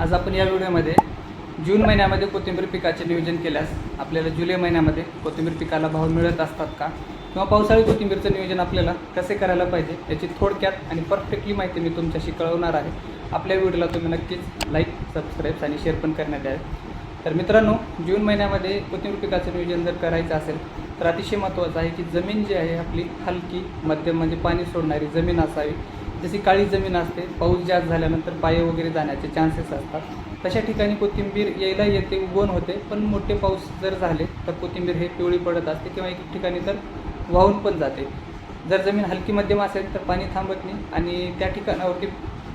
आज आपण या व्हिडिओमध्ये जून महिन्यामध्ये कोथिंबीर पिकाचे नियोजन केल्यास आपल्याला जुलै महिन्यामध्ये कोथिंबीर पिकाला भाव मिळत असतात का? किंवा पावसाळी कोथिंबीरचं नियोजन आपल्याला कसे करायला पाहिजे? याची थोडक्यात आणि परफेक्टली माहिती मी तुमच्याशी कळवणार आहे. आपल्या व्हिडिओला तुम्ही नक्कीच लाईक सबस्क्राईब आणि शेअर पण करण्यात यावे. तर मित्रांनो जून महिन्यामध्ये कोथिंबीर पिकाचं नियोजन जर करायचं असेल तर अतिशय महत्त्वाचं आहे की जमीन जी आहे आपली हलकी मध्यम म्हणजे पाणी सोडणारी जमीन असावी. जशी काळी जमीन असते पाऊस जास्त झाल्यानंतर पाये वगैरे जाण्याचे चान्सेस असतात. तशा ठिकाणी कोथिंबीर यायला येते उगवण होते पण मोठे पाऊस जर झाले तर कोथिंबीर हे पिवळी पडत असते किंवा एक ठिकाणी तर वाहून पण जाते. जर जमीन हलकी मध्यम असेल तर पाणी थांबत नाही आणि त्या ठिकाणावरती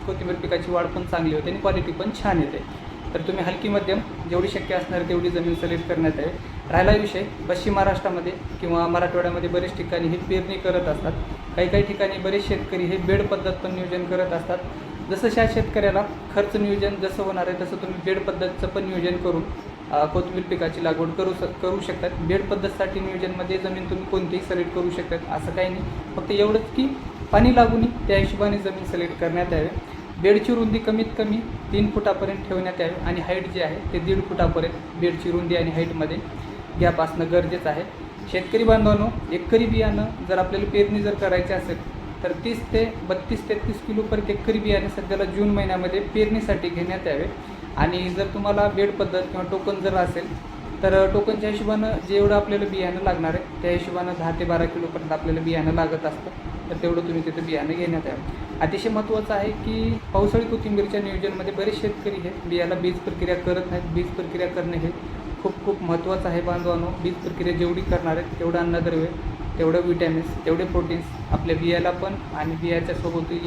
कोथिंबीर पिकाची वाढ पण चांगली होते आणि क्वालिटी पण छान येते. तर तुम्ही हलकी मध्यम जेवढी शक्य असणार तेवढी जमीन सिलेक्ट करण्यात आहे. राहिला विषय पश्चिम महाराष्ट्रामध्ये किंवा मराठवाड्यामध्ये बरेच ठिकाणी ही पेरणी करत असतात. काही काही ठिकाणी बरेच शेतकरी हे बेड पद्धत पण नियोजन करत असतात. जसं त्या शेतकऱ्याला खर्च नियोजन जसं होणार आहे तसं तुम्ही बेड पद्धतचं पण नियोजन करून कोथिंबीर पिकाची लागवड करू स करू शकतात. बेड पद्धतसाठी नियोजनमध्ये जमीन तुम्ही कोणतीही सिलेक्ट करू शकतात असं काही नाही. फक्त एवढंच की पाणी लागून त्या हिशोबाने जमीन सिलेक्ट करण्यात यावे. बेडची रुंदी कमीत कमी तीन फुटापर्यंत ठेवण्यात यावी आणि हाईट जे आहे ते दीड फुटापर्यंत बेडची रुंदी आणि हाईटमध्ये गॅप असणं गरजेचं आहे. शेतकरी बांधवांनो एकरी बियाणं जर आपल्याला पेरणी जर करायची असेल तर तीस ते बत्तीस तेहतीस किलो पर एकरी बियाणे सध्याला जून महिन्यामध्ये पेरणीसाठी घेण्यात यावे. आणि जर तुम्हाला बेड पद्धत किंवा टोकन जर असेल तर टोकनच्या हिशोबानं जेवढं आपल्याला बियाणं लागणार आहे त्या हिशोबानं दहा ते बारा किलोपर्यंत आपल्याला बियाणं लागत असतं. तर तेवढं तुम्ही तिथं बियाणं घेण्यात यावं अतिशय महत्त्वाचं आहे की पावसाळी कोथिंबीरच्या नियोजनमध्ये बरेच शेतकरी हे बियाला बीज प्रक्रिया करत नाहीत बीज प्रक्रिया करणे हे खूप खूप महत्त्वाचं आहे बांधवानो. बीज प्रक्रिया जेवढी करणार आहेत तेवढं अन्नद्रव्य तेवढं विटॅमिन्स तेवढे प्रोटीन्स आपल्या बियाला पण आणि बियाच्या सोबतही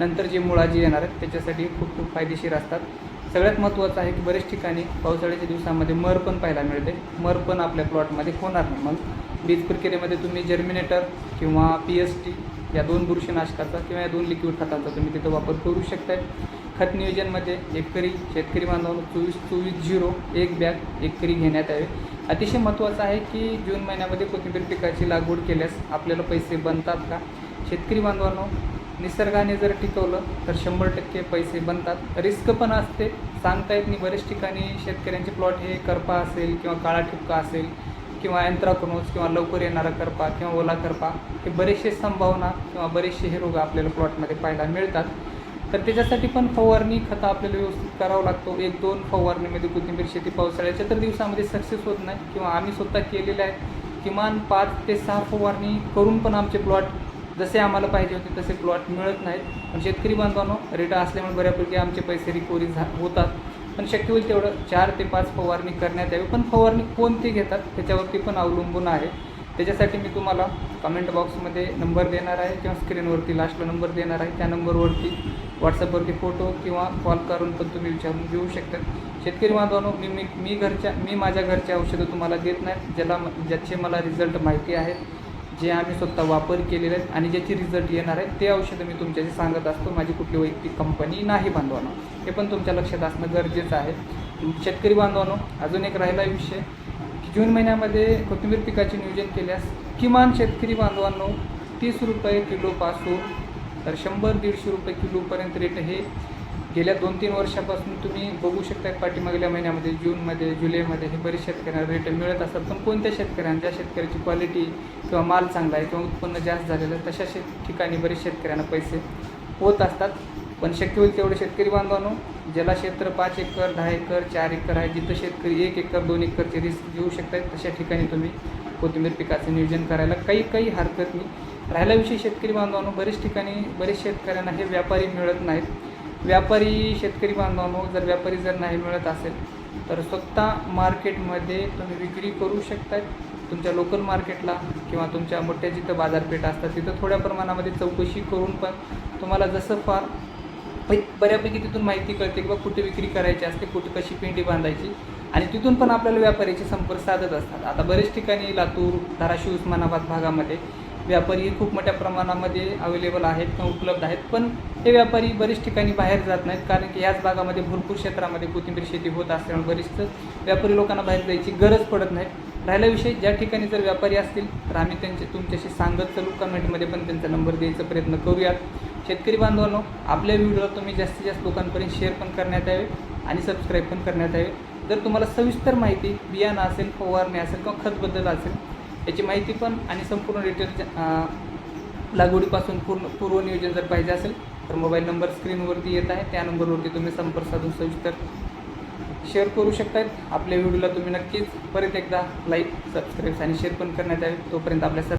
नंतर जे मुळा जी येणार आहेत त्याच्यासाठी खूप खूप फायदेशीर असतात. सगळ्यात महत्त्वाचं आहे की बरेच ठिकाणी पावसाळ्याच्या दिवसामध्ये मर पण पाहायला मिळते. मर पण आपल्या प्लॉटमध्ये होणार नाही. मग बीज प्रक्रियेमध्ये तुम्ही जर्मिनेटर किंवा पी एस टी या दोन बुरशीनाशकाचा किंवा या दोन लिक्विड खतांचा तुम्ही तिथं वापर करू शकताय. खत नियोजनमध्ये एकरी शेतकरी बांधवांना चोवीस चोवीस झिरो एक बॅग एकरी घेण्यात यावे. अतिशय महत्त्वाचं आहे की जून महिन्यामध्ये कोथिंबीर पिकाची लागवड केल्यास आपल्याला पैसे बनतात का? शेतकरी बांधवांनो निसर्गाने जर टिकवलं तर शंभर टक्के पैसे बनतात. रिस्क पण असते. सांगता येत नाही बरेच ठिकाणी शेतकऱ्यांचे प्लॉट हे करपा असेल किंवा काळा ठिपका असेल किंवा यंत्राक्रोज किंवा लवकर येणारा करपा किंवा ओला करपा हे बरेचसे संभावना किंवा बरेचसे हे रोग आपल्याला प्लॉटमध्ये पाहायला मिळतात. तर त्याच्यासाठी पण फवारणी खतं आपल्याला व्यवस्थित करावं लागतो. एक दोन फवारणीमध्ये कोथिंबीर शेती पावसाळ्याच्या तर दिवसामध्ये सक्सेस होत नाही किंवा आम्ही स्वतः केलेलं आहे. किमान पाच ते सहा फवारणी करून पण आमचे प्लॉट जसे आम्हाला पाहिजे होते तसे प्लॉट मिळत नाहीत. पण शेतकरी बांधवांनो रेटा असल्यामुळे बऱ्यापैकी आमचे पैसे रिकोरी झा होतात. पण शक्य होईल तेवढं चार ते पाच फवारणी करण्यात यावी. पण फवारणी कोणती घेतात त्याच्यावरती पण अवलंबून आहे. त्याच्यासाठी मी तुम्हाला कमेंट बॉक्समध्ये नंबर देणार आहे. किंवा स्क्रीनवरती लास्टला नंबर देणार आहे. त्या नंबरवरती व्हॉट्सअपवरती फोटो किंवा कॉल करून पण तुम्ही विचारून घेऊ शकता. शेतकरी बांधवांनो मी मी मी घरच्या मी माझ्या घरच्या औषधं तुम्हाला देत नाही. ज्याला ज्याचे मला रिझल्ट माहिती आहेत. जे आम्ही स्वतः वापर केलेले आहेत आणि ज्याची रिझल्ट येणार आहेत ते औषधं मी तुमच्याशी सांगत असतो. माझी कुठली वैयक्तिक कंपनी नाही बांधवानो. हे पण तुमच्या लक्षात असणं गरजेचं आहे. शेतकरी बांधवानो अजून एक राहिला विषय. की जून महिन्यामध्ये कोथिंबीर पिकाचे नियोजन केल्यास किमान शेतकरी बांधवांनो तीस रुपये किलोपासून तर शंभर दीडशे रुपये किलोपर्यंत रेट हे गेल्या दोन तीन वर्षापासून तुम्ही बघू शकता पाठीमागल्या महिन्यामध्ये जूनमध्ये जुलैमध्ये हे बरेच शेतकऱ्यांना रेट मिळत असतात. पण कोणत्या शेतकऱ्यांना ज्या शेतकऱ्याची क्वालिटी किंवा माल चांगला आहे किंवा उत्पन्न जास्त झालेलं आहे तशा शेत ठिकाणी बरेच शेतकऱ्यांना पैसे होत असतात. पण शक्य होईल तेवढे शेतकरी बांधवांनो ज्याला क्षेत्र पाच एकर दहा एकर चार एकर आहे जिथं शेतकरी एक एकर दोन एकरचे रिस्क घेऊ शकतात तशा ठिकाणी तुम्ही कोथिंबीर पिकाचं नियोजन करायला काही काही हरकत नाही. राहिला विषय शेतकरी बांधवांनो बरेच ठिकाणी बरेच शेतकऱ्यांना हे व्यापारी मिळत नाहीत. व्यापारी शेतकरी बांधवांनो जर व्यापारी जर नाही मिळत असेल तर स्वतः मार्केटमध्ये तुम्ही विक्री करू शकताय. तुमच्या लोकल मार्केटला किंवा तुमच्या मोठ्या जिथं बाजारपेठ असतात तिथं थोड्या प्रमाणामध्ये चौकशी करून पण तुम्हाला जसं फार बऱ्यापैकी तिथून माहिती कळते की बा कुठे विक्री करायची असते कुठे कशी पेंडी बांधायची. आणि तिथून पण आपल्याला व्यापाऱ्याचे संपर्क साधत असतात. आता बरेच ठिकाणी लातूर धाराशिव उस्मानाबाद भागामध्ये व्यापारी खूप मोठ्या प्रमाणामध्ये अवेलेबल आहेत किंवा उपलब्ध आहेत. पण हे व्यापारी बरेच ठिकाणी बाहेर जात नाहीत. कारण की याच भागामध्ये भरपूर क्षेत्रामध्ये कोथिंबीर शेती होत असल्यामुळे बरेच व्यापारी लोकांना बाहेर जायची गरज पडत नाही. राहिला विषय ज्या ठिकाणी जर व्यापारी असतील तर आम्ही त्यांचे तुमच्याशी सांगत चालू कमेंटमध्ये पण त्यांचा नंबर द्यायचा प्रयत्न करूयात. शेतकरी बांधवांनो आपल्या व्हिडिओला तुम्ही जास्तीत जास्त लोकांपर्यंत शेअर पण करण्यात यावे आणि सबस्क्राईब पण करण्यात यावे. जर तुम्हाला सविस्तर माहिती बियाणं असेल फवारणी असेल किंवा खतबद्दल असेल याची माहिती पण आणि संपूर्ण डिटेल लागवडीपासून पूर्ण पूर्वनियोजन जर पाहिजे असेल तर मोबाईल नंबर स्क्रीनवरती येत आहे. त्या नंबरवरती तुम्ही संपर्क साधून सविस्तर शेअर करू शकतात आपल्या व्हिडिओला तुम्ही नक्कीच परत एकदा लाईक सबस्क्राईब आणि शेअर पण करण्यात यावे. तोपर्यंत आपल्या सर्व